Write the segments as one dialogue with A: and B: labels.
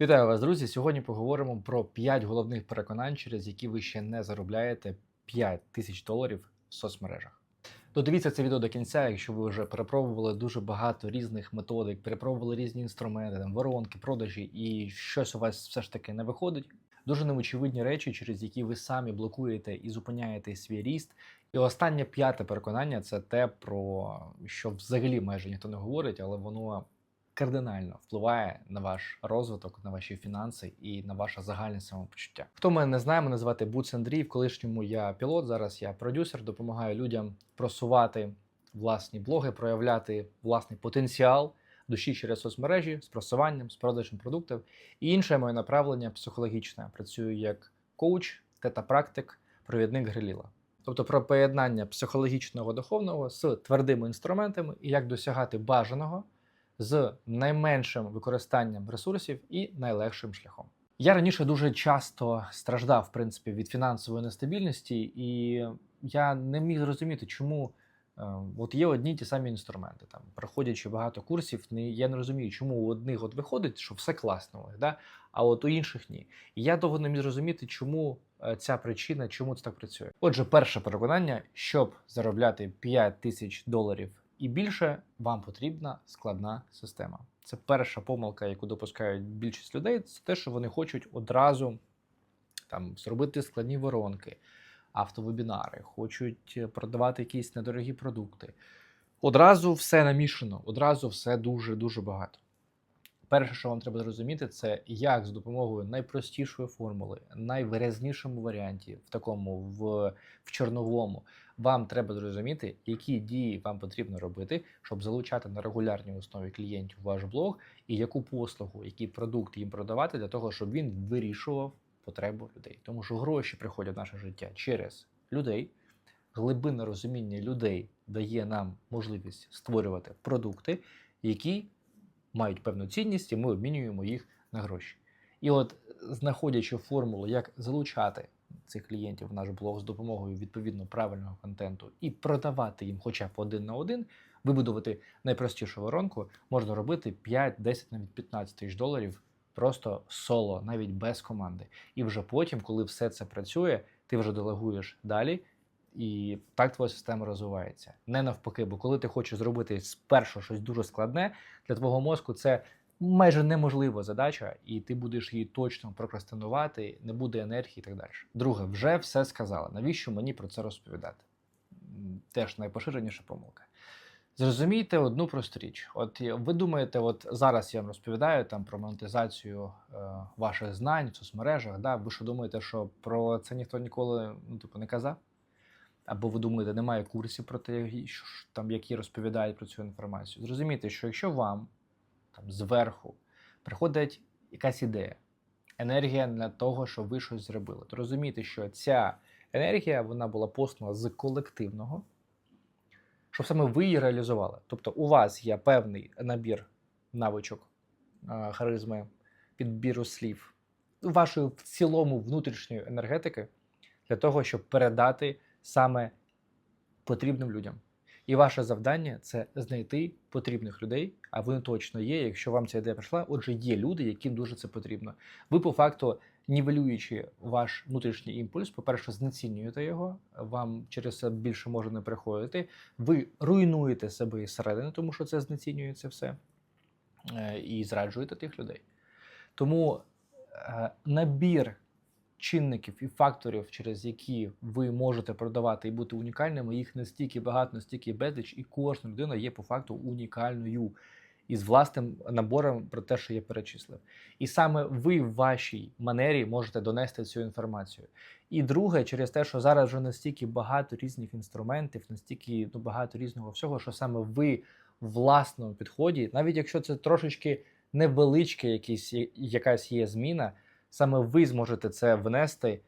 A: Вітаю вас, друзі! Сьогодні поговоримо про 5 головних переконань, через які ви ще не заробляєте 5 тисяч доларів в соцмережах. Додивіться це відео до кінця, якщо ви вже перепробували дуже багато різних методик, перепробували різні інструменти, там воронки, продажі, і щось у вас все ж таки не виходить. Дуже неочевидні речі, через які ви самі блокуєте і зупиняєте свій ріст. І останнє п'яте переконання це те, про що взагалі майже ніхто не говорить, але воно кардинально впливає на ваш розвиток, на ваші фінанси і на ваше загальне самопочуття. Хто мене не знає, мене звати Буц Андрій. В колишньому я пілот. Зараз я продюсер, допомагаю людям просувати власні блоги, проявляти власний потенціал душі через соцмережі з просуванням, з продажем продуктів. І інше моє направлення психологічне. Працюю як коуч, тета-практик, провідник Гриліла. Тобто про поєднання психологічного духовного з твердими інструментами і як досягати бажаного з найменшим використанням ресурсів і найлегшим шляхом. Я раніше дуже часто страждав в принципі від фінансової нестабільності, і я не міг зрозуміти, чому е, от є одні ті самі інструменти. Там проходячи багато курсів, не я не розумію, чому у одних от виходить, що все класно, у да? а от у інших ні. І я довго не міг зрозуміти, чому е, ця причина, чому це так працює. Отже, перше переконання, щоб заробляти 5 тисяч доларів і більше вам потрібна складна система. Це перша помилка, яку допускають більшість людей. Це те, що вони хочуть одразу там зробити складні воронки, автовебінари, хочуть е, продавати якісь недорогі продукти. Одразу все намішано, одразу все дуже дуже багато. Перше, що вам треба зрозуміти, це як з допомогою найпростішої формули, найвиразнішому варіанті, в такому в, в чорновому, вам треба зрозуміти, які дії вам потрібно робити, щоб залучати на регулярній основі клієнтів ваш блог, і яку послугу, який продукт їм продавати для того, щоб він вирішував потребу людей. Тому що гроші приходять в наше життя через людей. Глибинне розуміння людей дає нам можливість створювати продукти, які мають певну цінність, і ми обмінюємо їх на гроші. І от, знаходячи формулу, як залучати цих клієнтів в наш блог з допомогою відповідно правильного контенту і продавати їм хоча б один на один, вибудувати найпростішу воронку, можна робити 5, 10, навіть 15 тисяч доларів просто соло, навіть без команди. І вже потім, коли все це працює, ти вже делегуєш далі. І так твоя система розвивається. Не навпаки, бо коли ти хочеш зробити спершу щось дуже складне, для твого мозку це майже неможлива задача, і ти будеш її точно прокрастинувати, не буде енергії і так далі. Друге, вже все сказала. Навіщо мені про це розповідати? Теж найпоширеніша помилка. Зрозумійте одну просту річ. От ви думаєте, от зараз я вам розповідаю там про монетизацію е, ваших знань в соцмережах. Да? Ви що думаєте, що про це ніхто ніколи ну, типу, не казав? Або ви думаєте, немає курсів про те, що там, які розповідають про цю інформацію. Зрозумійте, що якщо вам там зверху приходить якась ідея, енергія для того, щоб ви щось зробили, то розумійте, що ця енергія вона була послана з колективного, щоб саме ви її реалізували. Тобто у вас є певний набір навичок, харизми, підбіру слів, вашої в цілому внутрішньої енергетики для того, щоб передати саме потрібним людям. І ваше завдання це знайти потрібних людей, а вони точно є. Якщо вам ця ідея прийшла, отже, є люди, яким дуже це потрібно. Ви, по факту, нівелюючи ваш внутрішній імпульс, по-перше, знецінюєте його, вам через це більше може не приходити. Ви руйнуєте себе із середини, тому що це знецінюється все, е, і зраджуєте тих людей. Тому е, набір чинників і факторів, через які ви можете продавати і бути унікальними, їх настільки багато, настільки безліч, і кожна людина є по факту унікальною із власним набором про те, що я перечислив. І саме ви в вашій манері можете донести цю інформацію. І друге, через те, що зараз вже настільки багато різних інструментів, настільки ну, багато різного всього, що саме ви в власному підході, навіть якщо це трошечки невеличке, якісь, якась є зміна саме ви зможете це внести е,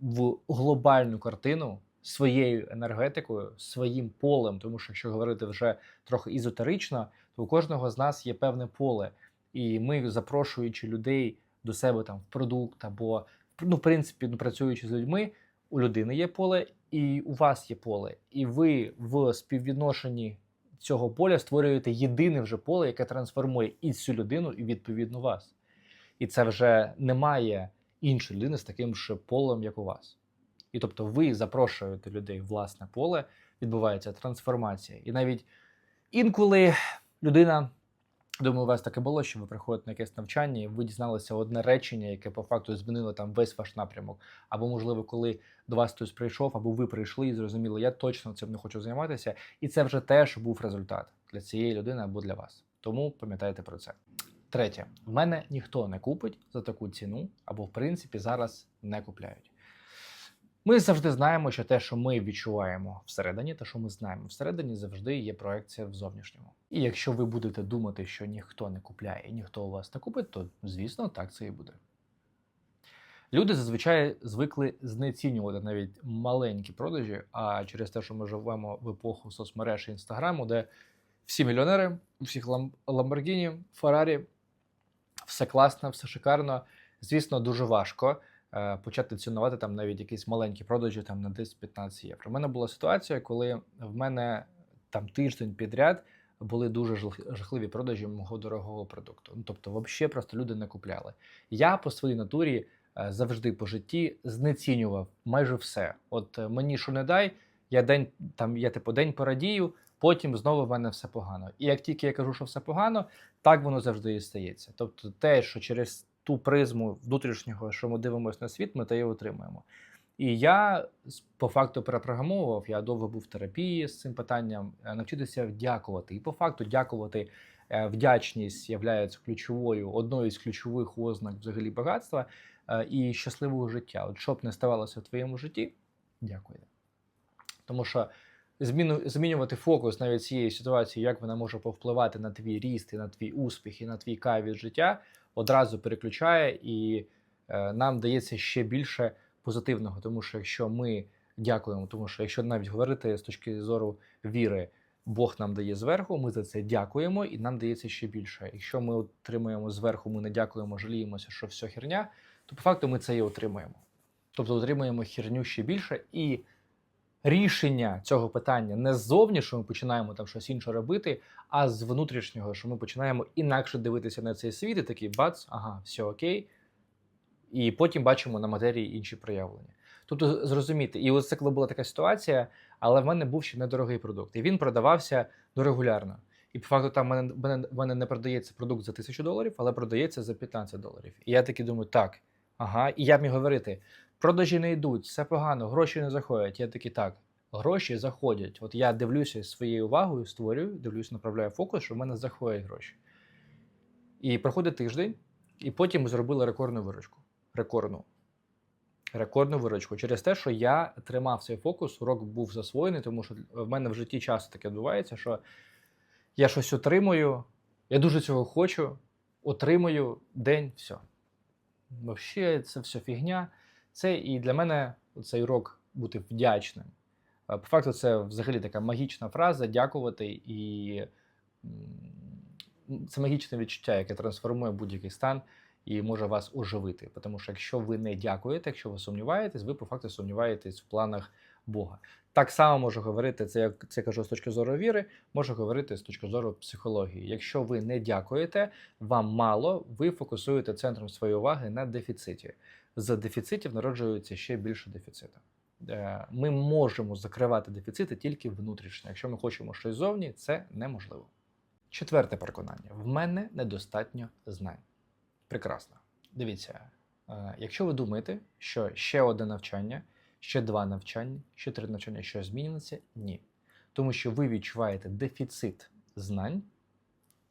A: в глобальну картину своєю енергетикою, своїм полем. Тому що, якщо говорити вже трохи ізотерично, то у кожного з нас є певне поле, і ми, запрошуючи людей до себе там в продукт або ну, в принципі, ну, працюючи з людьми, у людини є поле, і у вас є поле, і ви в співвідношенні цього поля створюєте єдине вже поле, яке трансформує і цю людину, і відповідно вас. І це вже немає іншої людини з таким ж полем, як у вас. І тобто ви запрошуєте людей в власне поле, відбувається трансформація. І навіть інколи людина, думаю, у вас таке було, що ви приходите на якесь навчання, і ви дізналися одне речення, яке по факту змінило там весь ваш напрямок. Або, можливо, коли до вас хтось прийшов, або ви прийшли і зрозуміли, я точно цим не хочу займатися. І це вже теж був результат для цієї людини або для вас. Тому пам'ятайте про це. Третє, в мене ніхто не купить за таку ціну, або в принципі зараз не купляють. Ми завжди знаємо, що те, що ми відчуваємо всередині, те, що ми знаємо всередині, завжди є проекція в зовнішньому. І якщо ви будете думати, що ніхто не купляє і ніхто у вас не купить, то звісно так це і буде. Люди зазвичай звикли знецінювати навіть маленькі продажі, а через те, що ми живемо в епоху соцмереж і інстаграму, де всі мільйонери, у всіх лам- Lamborghini, Феррарі, все класно, все шикарно. Звісно, дуже важко е, почати цінувати там навіть якісь маленькі продажі там на 10-15 євро. У мене була ситуація, коли в мене там тиждень підряд були дуже жахливі продажі мого дорогого продукту. Ну тобто, взагалі просто люди не купляли. Я по своїй натурі е, завжди по житті знецінював майже все. От е, мені що не дай, я день там, я типу день порадію, потім знову в мене все погано. І як тільки я кажу, що все погано, так воно завжди і стається. Тобто, те, що через ту призму внутрішнього, що ми дивимося на світ, ми те і отримуємо. І я по факту перепрограмовував, я довго був в терапії з цим питанням, е, навчитися дякувати. І по факту дякувати е, вдячність є ключовою, одною з ключових ознак взагалі багатства е, і щасливого життя. От що б не ставалося в твоєму житті, дякуйте. Тому що зміну, змінювати фокус навіть цієї ситуації, як вона може повпливати на твій ріст, і на твій успіх, і на твій кайф від життя, одразу переключає, і е, нам дається ще більше позитивного. Тому що якщо ми дякуємо, тому що якщо навіть говорити з точки зору віри, Бог нам дає зверху, ми за це дякуємо, і нам дається ще більше. Якщо ми отримуємо зверху, ми не дякуємо, жаліємося, що все херня, то по факту ми це і отримуємо. Тобто отримуємо херню ще більше, і рішення цього питання не ззовні, що ми починаємо там щось інше робити, а з внутрішнього, що ми починаємо інакше дивитися на цей світ, і такий бац, ага, все окей. І потім бачимо на матерії інші проявлення. Тобто зрозуміти, і ось це коли була така ситуація, але в мене був ще недорогий продукт, і він продавався дорегулярно. І по факту там в мене, мене, мене не продається продукт за тисячу доларів, але продається за 15 доларів. І я таки думаю, так, ага, і я міг говорити: продажі не йдуть, все погано, гроші не заходять. Я такий так, гроші заходять. От я дивлюся своєю увагою, створюю, дивлюся, направляю фокус, що в мене заходять гроші. І проходить тиждень, і потім зробили рекордну виручку. Рекордну. Рекордну виручку. Через те, що я тримав цей фокус, урок був засвоєний, тому що в мене в житті часто таке відбувається, що я щось отримую, я дуже цього хочу, отримую день, все. Взагалі, це все фігня. Це і для мене цей урок бути вдячним. Е, По факту, це взагалі така магічна фраза дякувати, і це магічне відчуття, яке трансформує будь-який стан і може вас оживити. Тому що якщо ви не дякуєте, якщо ви сумніваєтесь, ви по факту сумніваєтесь в планах Бога. Так само можу говорити, це я це кажу з точки зору віри, можу говорити з точки зору психології. Якщо ви не дякуєте, вам мало, ви фокусуєте центром своєї уваги на дефіциті. З дефіцитів народжується ще більше дефіциту. Е, Ми можемо закривати дефіцити тільки внутрішньо. Якщо ми хочемо щось зовні, це неможливо. Четверте переконання: в мене недостатньо знань. Прекрасно. Дивіться, е, якщо ви думаєте, що ще одне навчання, ще два навчання, ще три навчання, що зміниться, ні. Тому що ви відчуваєте дефіцит знань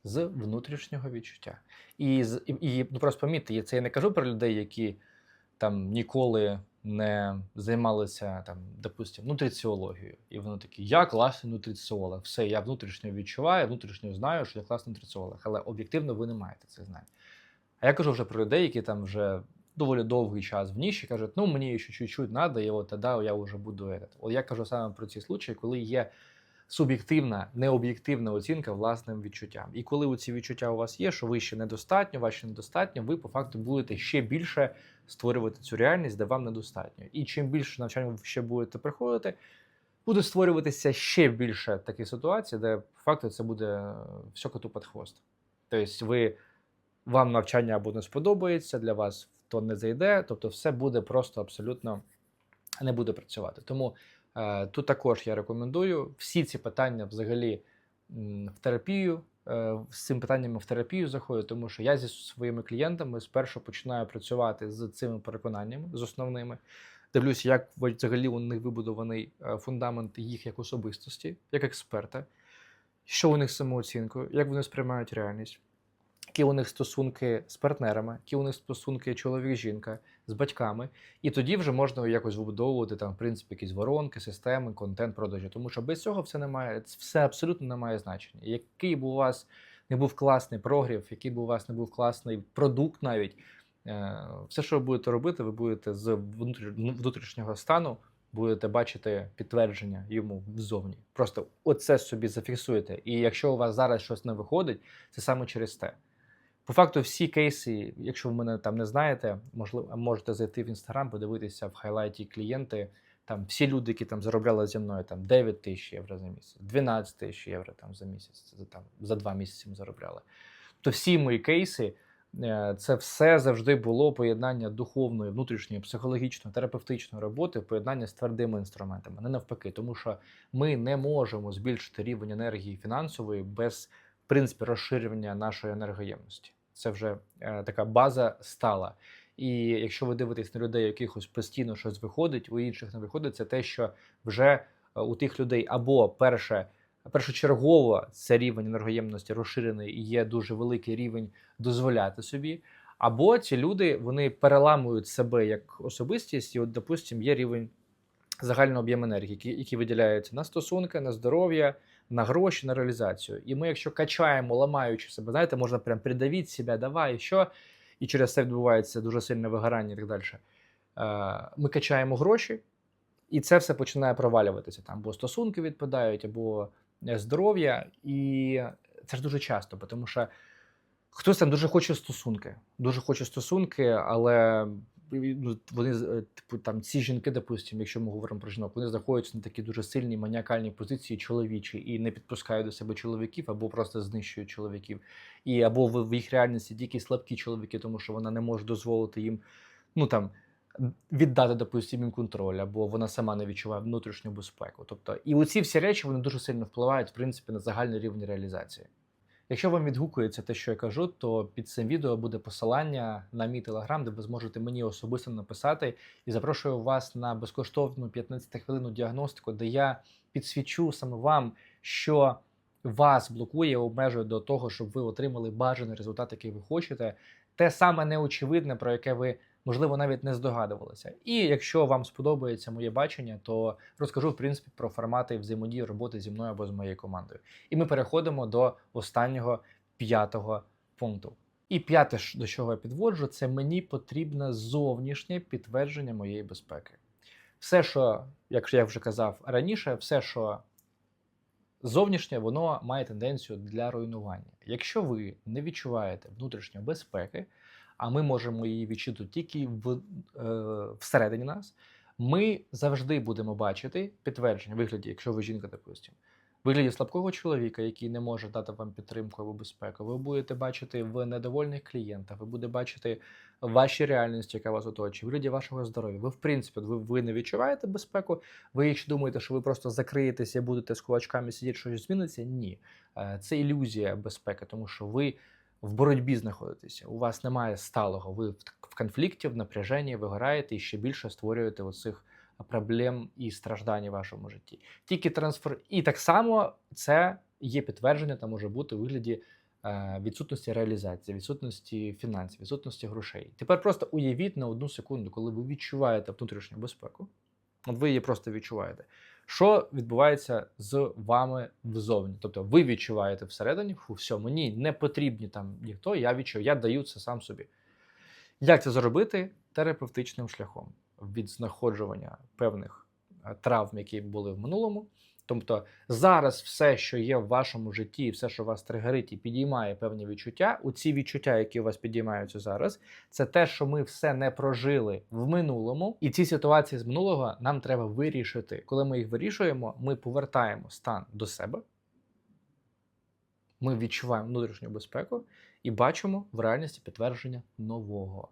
A: з внутрішнього відчуття. І, і, ну, просто помітьте, це я не кажу про людей, які там ніколи не займалися там, допустим, нутриціологією. І вони такі, я класний нутриціолог. Все, я внутрішньо відчуваю, внутрішньо знаю, що я класний нутриціолог. Але об'єктивно ви не маєте цих знань. А я кажу вже про людей, які там вже доволі довгий час в ніші кажуть, ну мені ще чуть-чуть треба, і от тоді я вже буду. Этот. От я кажу саме про ці случаї, коли є суб'єктивна, необ'єктивна оцінка власним відчуттям. І коли у ці відчуття у вас є, що ви ще недостатньо, ще недостатньо, ви по факту будете ще більше створювати цю реальність, де вам недостатньо. І чим більше навчання ви ще будете приходити, буде створюватися ще більше таких ситуацій, де по факту це буде все коту під хвост. Тобто ви вам навчання або не сподобається, для вас то не зайде, тобто все буде просто абсолютно не буде працювати. Тому е, тут також я рекомендую всі ці питання взагалі в терапію. е, З цим питаннями в терапію заходжу, тому що я зі своїми клієнтами спершу починаю працювати з цими переконаннями, з основними. Дивлюся, як взагалі у них вибудований е, фундамент їх як особистості, як експерта, що у них самооцінкою, як вони сприймають реальність, які у них стосунки з партнерами, які у них стосунки чоловік-жінка з батьками. І тоді вже можна якось вибудовувати там, в принципі, якісь воронки, системи, контент продажі. Тому що без цього все немає, все абсолютно не має значення. Який б у вас не був класний прогрів, який б у вас не був класний продукт навіть. е, Все, що ви будете робити, ви будете з внутрі- внутрішнього стану будете бачити підтвердження йому взовні. Просто оце собі зафіксуєте. І якщо у вас зараз щось не виходить, це саме через те. По факту, всі кейси, якщо ви мене там не знаєте, можливо, можете зайти в інстаграм, подивитися в хайлайті клієнти. Там всі люди, які там заробляли зі мною там 9 тисяч євро за місяць, 12 тисяч євро там за місяць, це там за два місяці ми заробляли. То всі мої кейси, е, це все завжди було поєднання духовної, внутрішньої, психологічної, терапевтичної роботи, поєднання з твердими інструментами, не навпаки, тому що ми не можемо збільшити рівень енергії фінансової без в принципі розширювання нашої енергоємності. Це вже е, така база стала. І якщо ви дивитесь на людей, якихось постійно щось виходить, у інших не виходить, це те, що вже е, у тих людей або перше, першочергово це рівень енергоємності розширений і є дуже великий рівень дозволяти собі. Або ці люди вони переламують себе як особистість, і, от, допустимо, є рівень загального об'єму енергії, який, який виділяється на стосунки, на здоров'я, на гроші, на реалізацію. І ми, якщо качаємо, ламаючи себе, знаєте, можна прям придавити себе, давай, що, і через це відбувається дуже сильне вигорання і так далі. Е, Ми качаємо гроші, і це все починає провалюватися. Там або стосунки відпадають, або е, здоров'я. І це ж дуже часто, тому що хтось там дуже хоче стосунки, дуже хоче стосунки, але ну, вони е, типу там ці жінки, допустимо, якщо ми говоримо про жінок, вони знаходяться на такі дуже сильні маніакальні позиції чоловічі і не підпускають до себе чоловіків, або просто знищують чоловіків, і або в, в їх реальності тільки слабкі чоловіки, тому що вона не може дозволити їм, ну там. Віддати, допустимо, їм контроль, або вона сама не відчуває внутрішню безпеку. Тобто, і оці всі речі вони дуже сильно впливають, в принципі, на загальний рівень реалізації. Якщо вам відгукується те, що я кажу, то під цим відео буде посилання на мій телеграм, де ви зможете мені особисто написати. І запрошую вас на безкоштовну 15-хвилинну діагностику, де я підсвічу саме вам, що вас блокує, обмежує до того, щоб ви отримали бажаний результат, який ви хочете. Те саме неочевидне, про яке ви, можливо, навіть не здогадувалися. І якщо вам сподобається моє бачення, то розкажу в принципі про формати взаємодії роботи зі мною або з моєю командою. І ми переходимо до останнього п'ятого пункту. І п'яте, до чого я підводжу, це мені потрібне зовнішнє підтвердження моєї безпеки. Все, що, як я вже казав раніше, все, що зовнішнє, воно має тенденцію для руйнування. Якщо ви не відчуваєте внутрішньої безпеки, а ми можемо її відчути тільки в, е, всередині нас, ми завжди будемо бачити підтвердження вигляді, якщо ви жінка, допустимо, вигляді слабкого чоловіка, який не може дати вам підтримку або безпеку. Ви будете бачити в недовольних клієнтах, ви будете бачити в вашій реальності, яка вас оточує, вигляді вашого здоров'я. Ви, в принципі, ви, ви не відчуваєте безпеку. Ви, якщо думаєте, що ви просто закриєтеся будете з кулачками сидіти, щось зміниться, ні. Е, Це ілюзія безпеки, тому що ви в боротьбі знаходитеся. У вас немає сталого. Ви в конфлікті, в напряженні, вигораєте і ще більше створюєте оцих проблем і страждань у вашому житті. Тільки трансфер, і так само це є підтвердження, та може бути у вигляді е, відсутності реалізації, відсутності фінансів, відсутності грошей. Тепер просто уявіть на одну секунду, коли ви відчуваєте внутрішню безпеку. От ви її просто відчуваєте. Що відбувається з вами взовні? Тобто ви відчуваєте всередині, фу, все, мені не потрібні там ніхто, я відчуваю, я даю це сам собі. Як це зробити? Терапевтичним шляхом від знаходжування певних е, травм, які були в минулому. Тобто зараз все, що є в вашому житті, все, що вас тригерить і підіймає певні відчуття, у ці відчуття, які у вас підіймаються зараз, це те, що ми все не прожили в минулому, і ці ситуації з минулого нам треба вирішити. Коли ми їх вирішуємо, ми повертаємо стан до себе, ми відчуваємо внутрішню безпеку, І бачимо в реальності підтвердження нового.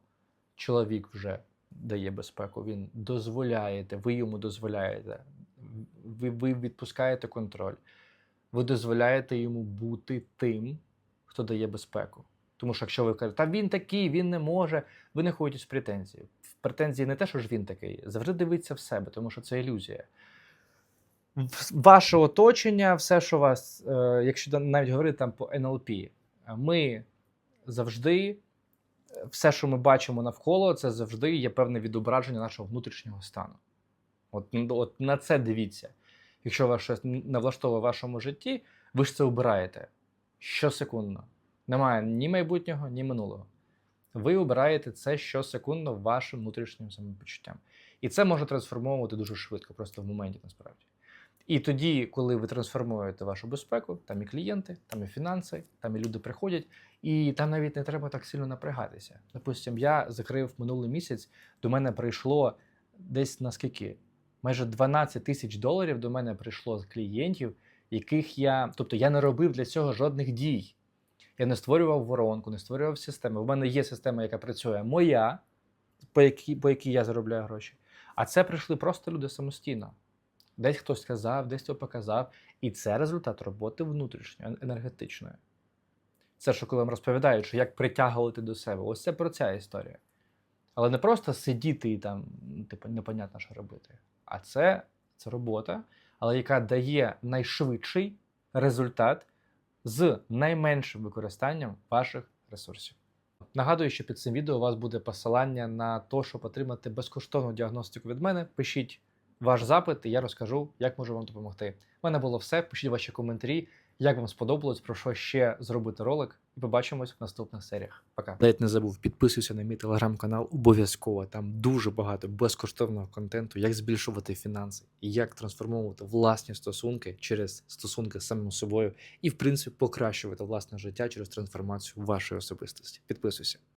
A: Чоловік вже дає безпеку, він дозволяєте, ви йому дозволяєте, ви, ви відпускаєте контроль, ви дозволяєте йому бути тим, хто дає безпеку. Тому що якщо ви кажете, та він такий, він не може, ви не ходите з претензії. В претензії не те, що ж він такий, завжди дивиться в себе, тому що це ілюзія. Ваше оточення, все, що вас, е, якщо навіть говорити там по НЛП, ми завжди, все, що ми бачимо навколо, це завжди є певне відображення нашого внутрішнього стану. От, от на це дивіться. Якщо вас щось не влаштовує в вашому житті, ви ж це обираєте щосекундно. Немає ні майбутнього, ні минулого. Ви обираєте це щосекундно вашим внутрішнім самопочуттям. І це може трансформовувати дуже швидко, просто в моменті насправді. І тоді, коли ви трансформуєте вашу безпеку, там і клієнти, там і фінанси, там і люди приходять, і там навіть не треба так сильно напрягатися. Допустим, я закрив минулий місяць, до мене прийшло десь на скільки? Майже 12 тисяч доларів до мене прийшло з клієнтів, яких я. Тобто я не робив для цього жодних дій. Я не створював воронку, не створював системи. У мене є система, яка працює моя, по якій, по якій я заробляю гроші. А це прийшли просто люди самостійно. Десь хтось сказав, десь хто показав. І це результат роботи внутрішньої, енергетичної. Це що коли вам розповідають, що як притягувати до себе. Ось це про ця історія. Але не просто сидіти і там, ну, типу, непонятно, що робити. А це, це робота, але яка дає найшвидший результат з найменшим використанням ваших ресурсів. Нагадую, що під цим відео у вас буде посилання на те, щоб отримати безкоштовну діагностику від мене. Пишіть ваш запит, і я розкажу, як можу вам допомогти. У мене було все. Пишіть ваші коментарі, як вам сподобалось, про що ще зробити ролик. І побачимось в наступних серіях. Пока. Навіть не забув, підписуйся на мій телеграм-канал обов'язково. Там дуже багато безкоштовного контенту, як збільшувати фінанси і як трансформовувати власні стосунки через стосунки з самим собою, і, в принципі, покращувати власне життя через трансформацію вашої особистості. Підписуйся.